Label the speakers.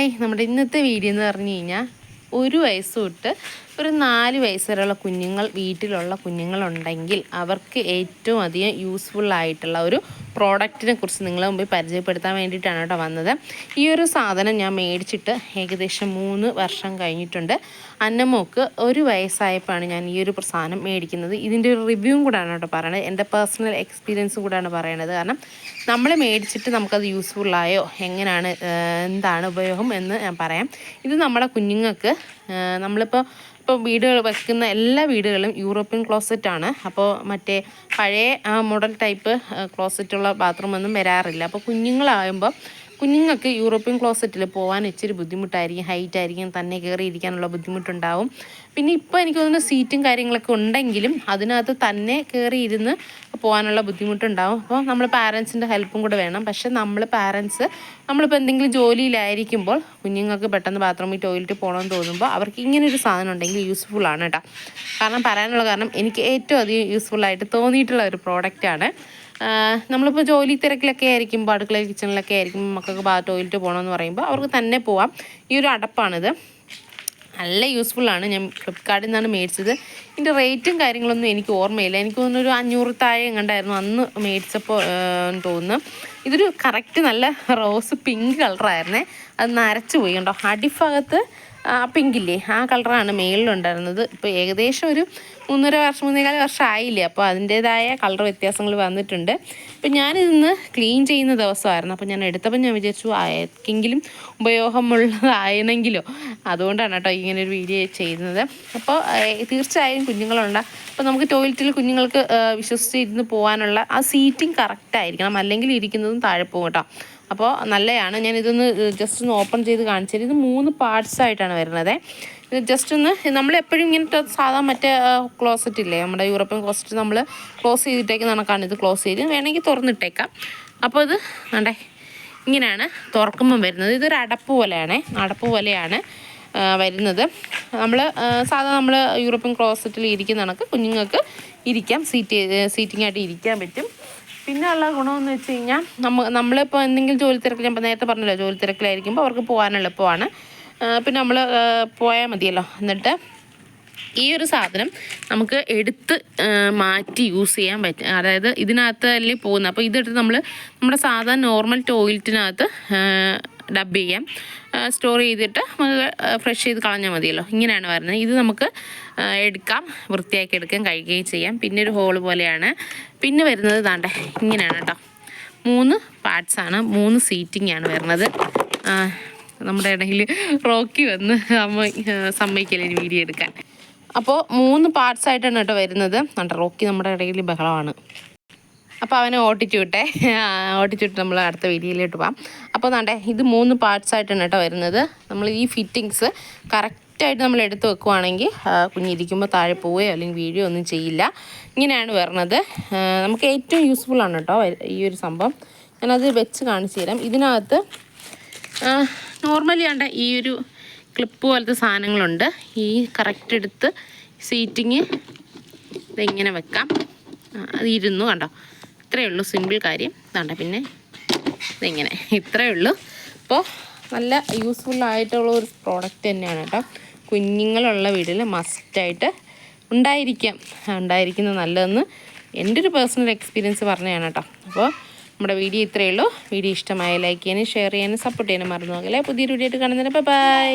Speaker 1: Hi നമ്മുടെ ഇന്നത്തെ video എന്ന് പറഞ്ഞു കഴിഞ്ഞാൽ ഒരു വയസ്സ് തൊട്ട് ഒരു നാല് വയസ്സുള്ള കുഞ്ഞുങ്ങൾ വീട്ടിലുള്ള കുഞ്ഞുങ്ങളുണ്ടെങ്കിൽ അവർക്ക് ഏറ്റവും അധികം യൂസ്ഫുൾ ആയിട്ടുള്ള ഒരു പ്രോഡക്റ്റിനെ കുറിച്ച് നിങ്ങളെ മുമ്പിൽ പരിചയപ്പെടുത്താൻ വേണ്ടിയിട്ടാണ് കേട്ടോ വന്നത്. ഈ ഒരു സാധനം ഞാൻ മേടിച്ചിട്ട് ഏകദേശം മൂന്ന് വർഷം കഴിഞ്ഞിട്ടുണ്ട്. അന്നമ്മക്ക് ഒരു വയസ്സായപ്പോഴാണ് ഞാൻ ഈ ഒരു സാധനം മേടിക്കുന്നത്. ഇതിന്റെ ഒരു റിവ്യൂവും കൂടാണ് കേട്ടോ പറയണത്. എന്റെ പേഴ്സണൽ എക്സ്പീരിയൻസ് കൂടാണ് പറയണത്. കാരണം നമ്മൾ മേടിച്ചിട്ട് നമുക്കത് യൂസ്ഫുള്ളായോ എങ്ങനെയാണ് എന്താണ് ഉപയോഗം എന്ന് ഞാൻ പറയാം. ഇത് നമ്മുടെ കുഞ്ഞുങ്ങൾക്ക് നമ്മളിപ്പോൾ ഇപ്പോൾ വീടുകൾ വയ്ക്കുന്ന എല്ലാ വീടുകളും യൂറോപ്യൻ ക്ലോസറ്റ് ആണ്. അപ്പോൾ മറ്റേ പഴയ മോഡൽ ടൈപ്പ് ക്ലോസറ്റുള്ള ബാത്റൂം ഒന്നും വരാറില്ല. അപ്പോൾ കുഞ്ഞുങ്ങളാകുമ്പോൾ കുഞ്ഞുങ്ങൾക്ക് യൂറോപ്യൻ ക്ലോസറ്റിൽ പോകാൻ ഇച്ചിരി ബുദ്ധിമുട്ടായിരിക്കും ഹൈറ്റ് ആയിരിക്കും തന്നെ കയറി ഇരിക്കാനുള്ള ബുദ്ധിമുട്ടുണ്ടാവും. പിന്നെ ഇപ്പോൾ എനിക്ക് തോന്നുന്നു സീറ്റും കാര്യങ്ങളൊക്കെ ഉണ്ടെങ്കിലും അതിനകത്ത് തന്നെ കയറി ഇരുന്ന് പോകാനുള്ള ബുദ്ധിമുട്ടുണ്ടാവും. അപ്പോൾ നമ്മൾ പാരൻസിന്റെ ഹെൽപ്പും കൂടെ വേണം. പക്ഷെ നമ്മൾ പാരൻസ് നമ്മളിപ്പോൾ എന്തെങ്കിലും ജോലിയിലായിരിക്കുമ്പോൾ കുഞ്ഞുങ്ങൾക്ക് പെട്ടെന്ന് ബാത്റൂമിൽ ടോയ്ലറ്റ് പോകണമെന്ന് തോന്നുമ്പോൾ അവർക്ക് ഇങ്ങനെ ഒരു സാധനം ഉണ്ടെങ്കിൽ യൂസ്ഫുൾ ആണ് കേട്ടോ. കാരണം പറയാനുള്ള കാരണം എനിക്ക് ഏറ്റവും അധികം യൂസ്ഫുൾ ആയിട്ട് തോന്നിയിട്ടുള്ള ഒരു പ്രോഡക്റ്റാണ് നമ്മളിപ്പോൾ ജോലി തിരക്കിലൊക്കെ ആയിരിക്കും അടുക്കള കിച്ചണിലൊക്കെ ആയിരിക്കും മക്കൾക്ക് ബാ ടോയ്ലറ്റ് പോകണമെന്ന് പറയുമ്പോൾ അവർക്ക് തന്നെ പോവാം. ഈ ഒരു അടപ്പാണിത്. നല്ല യൂസ്ഫുള്ളാണ് ഞാൻ ഫ്ലിപ്കാർട്ടിൽ നിന്നാണ് മേടിച്ചത്. ഇതിന്റെ റേറ്റും കാര്യങ്ങളൊന്നും എനിക്ക് ഓർമ്മയില്ല. എനിക്ക് തോന്നുന്നു ഒരു അഞ്ഞൂറ് താഴെ കണ്ടായിരുന്നു. അന്ന് മേടിച്ചപ്പോൾ തോന്നുന്നു. ഇതൊരു കറക്റ്റ് നല്ല റോസ് പിങ്ക് കളറായിരുന്നേ അത് നരച്ചു പോയി കണ്ടോ. അടിഭാഗത്ത് ആ പിങ്കില്ലേ ആ കളറാണ് മേളിലുണ്ടായിരുന്നത്. ഇപ്പോൾ ഏകദേശം ഒരു മൂന്നര വർഷം മൂന്നേകാൽ വർഷം ആയില്ലേ? അപ്പോൾ അതിന്റേതായ കളർ വ്യത്യാസങ്ങൾ വന്നിട്ടുണ്ട്. ഇപ്പം ഞാനിന്ന് ക്ലീൻ ചെയ്യുന്ന ദിവസമായിരുന്നു. അപ്പോൾ ഞാൻ എടുത്തപ്പോൾ ഞാൻ വിചാരിച്ചു ആയെങ്കിലും ഉപയോഗമുള്ളതായിരുന്നെങ്കിലോ അതുകൊണ്ടാണ് കേട്ടോ ഇങ്ങനെ ഒരു വീഡിയോ ചെയ്യുന്നത് അപ്പോൾ തീർച്ചയായും കുഞ്ഞുങ്ങളുണ്ട്. അപ്പോൾ നമുക്ക് ടോയ്ലറ്റിൽ കുഞ്ഞുങ്ങൾക്ക് വിശ്വസിച്ച് ഇരുന്ന് പോകാനുള്ള ആ സീറ്റിംഗ് കറക്റ്റ് ആയിരിക്കണം. അല്ലെങ്കിൽ ഇരിക്കുന്നതും താഴെ പോകും കേട്ടോ. അപ്പോൾ നല്ലതാണ് ഞാൻ ഇതൊന്ന് ജസ്റ്റ് ഒന്ന് ഓപ്പൺ ചെയ്ത് കാണിച്ചത് ഇത് മൂന്ന് പാർട്സ് ആയിട്ടാണ് വരുന്നത്. ഇത് ജസ്റ്റ് ഒന്ന് നമ്മൾ എപ്പോഴും ഇങ്ങനത്തെ സാധാ മറ്റേ ക്ലോസറ്റ് ഇല്ലേ? നമ്മുടെ യൂറോപ്യൻ ക്ലോസറ്റ് നമ്മൾ ക്ലോസ് ചെയ്തിട്ടേക്ക് നടക്കാണ് ഇത് ക്ലോസ് ചെയ്ത്. വേണമെങ്കിൽ തുറന്നിട്ടേക്കാം. അപ്പോൾ ഇത് വേണ്ടേ ഇങ്ങനെയാണ് തുറക്കുമ്പം വരുന്നത്. ഇതൊരു അടപ്പ് പോലെയാണ്. അടപ്പ് പോലെയാണ്. വരുന്നത്. നമ്മൾ സാധാരണ നമ്മൾ യൂറോപ്യൻ ക്ലോസറ്റിൽ ഇരിക്കുന്ന കണക്ക് കുഞ്ഞുങ്ങൾക്ക് ഇരിക്കാം. സീറ്റ് സീറ്റിംഗ് ആയിട്ട് ഇരിക്കാൻ പറ്റും. പിന്നെ ഉള്ള ഗുണമെന്ന് വെച്ച് കഴിഞ്ഞാൽ നമ്മ നമ്മളിപ്പോൾ എന്തെങ്കിലും ജോലി തിരക്കിൽ ഞാൻ നേരത്തെ പറഞ്ഞല്ലോ ജോലി തിരക്കിലായിരിക്കുമ്പോൾ അവർക്ക് പോകാൻ എളുപ്പമാണ്. പിന്നെ നമ്മൾ പോയാൽ മതിയല്ലോ. എന്നിട്ട് ഈ ഒരു സാധനം നമുക്ക് എടുത്ത് മാറ്റി യൂസ് ചെയ്യാൻ പറ്റും. അതായത് ഇതിനകത്ത് അല്ലെങ്കിൽ പോകുന്നത്. അപ്പോൾ ഇതെടുത്ത് നമ്മൾ നമ്മുടെ സാധാരണ നോർമൽ ടോയ്ലറ്റിനകത്ത് ഡബ് ചെയ്യാം. സ്റ്റോർ ചെയ്തിട്ട് നമുക്ക് ഫ്രഷ് ചെയ്ത് കളഞ്ഞാൽ മതിയല്ലോ. ഇങ്ങനെയാണ് വരുന്നത്. ഇത് നമുക്ക് എടുക്കാം വൃത്തിയാക്കി എടുക്കാം കഴിക്കുകയും ചെയ്യാം. പിന്നെ ഒരു ഹോൾ പോലെയാണ്. പിന്നെ വരുന്നത് താണ്ടെ ഇങ്ങനെയാണ് കേട്ടോ. മൂന്ന് പാർട്സാണ് മൂന്ന് സീറ്റിംഗ് ആണ് വരുന്നത്. നമ്മുടെ ഇടയിൽ റോക്കി വന്ന് അമ്മ സമ്മതിക്കല്ലേ വീഡിയോ എടുക്കാൻ? അപ്പോൾ മൂന്ന് പാർട്സ് ആയിട്ടാണ് കേട്ടോ വരുന്നത്. കണ്ടോ റോക്കി നമ്മുടെ ഇടയിൽ ബഹളമാണ്. അപ്പോൾ അവനെ ഓട്ടിച്ചു വിട്ടെ. ഓട്ടിച്ചു വിട്ട് നമ്മൾ അടുത്ത വീഡിയോയിലോട്ട് പോകാം അപ്പോൾ നാണ്ടേ ഇത് മൂന്ന് പാർട്സ് ആയിട്ടാണ് കേട്ടോ വരുന്നത്. നമ്മൾ ഈ ഫിറ്റിങ്സ് കറക്റ്റായിട്ട് നമ്മൾ എടുത്ത് വെക്കുവാണെങ്കിൽ കുഞ്ഞിരിക്കുമ്പോൾ താഴെ പോവുകയോ അല്ലെങ്കിൽ വീഴുകയോ ഒന്നും ചെയ്യില്ല. ഇങ്ങനെയാണ് വരുന്നത് നമുക്ക് ഏറ്റവും യൂസ്ഫുൾ ആണ് കേട്ടോ ഈ ഒരു സംഭവം. ഞാനത് വെച്ച് കാണിച്ചു തരാം. ഇതിനകത്ത് നോർമലി ആണ്ട ഈ ഒരു ക്ലിപ്പ് പോലത്തെ സാധനങ്ങളുണ്ട്. ഈ കറക്റ്റ് എടുത്ത് സീറ്റിങ് ഇതെങ്ങനെ വെക്കാം? അത് ഇരുന്നു കണ്ടോ? ഇത്രയേ ഉള്ളൂ സിമ്പിൾ കാര്യം. ഇതാണ്ട പിന്നെ ഇതെങ്ങനെ? ഇത്രയേ ഉള്ളൂ. അപ്പോൾ നല്ല യൂസ്ഫുൾ ആയിട്ടുള്ള ഒരു പ്രോഡക്റ്റ് തന്നെയാണ് കേട്ടോ. കുഞ്ഞുങ്ങളുള്ള വീട്ടിൽ മസ്റ്റായിട്ട് ഉണ്ടായിരിക്കാം. ഉണ്ടായിരിക്കുന്നത് നല്ലതെന്ന് എന്റെ ഒരു പേഴ്സണൽ എക്സ്പീരിയൻസ് പറഞ്ഞതാണ് കേട്ടോ. അപ്പോൾ നമ്മുടെ വീഡിയോ ഇത്രയേ ഉള്ളൂ. വീഡിയോ ഇഷ്ടമായ ലൈക്ക് ചെയ്യാനും ഷെയർ ചെയ്യാനും സപ്പോർട്ട് ചെയ്യാനും മറന്നു നോക്കല്ലേ പുതിയൊരു വീഡിയോ ആയിട്ട് കാണുന്നതിന് ബൈ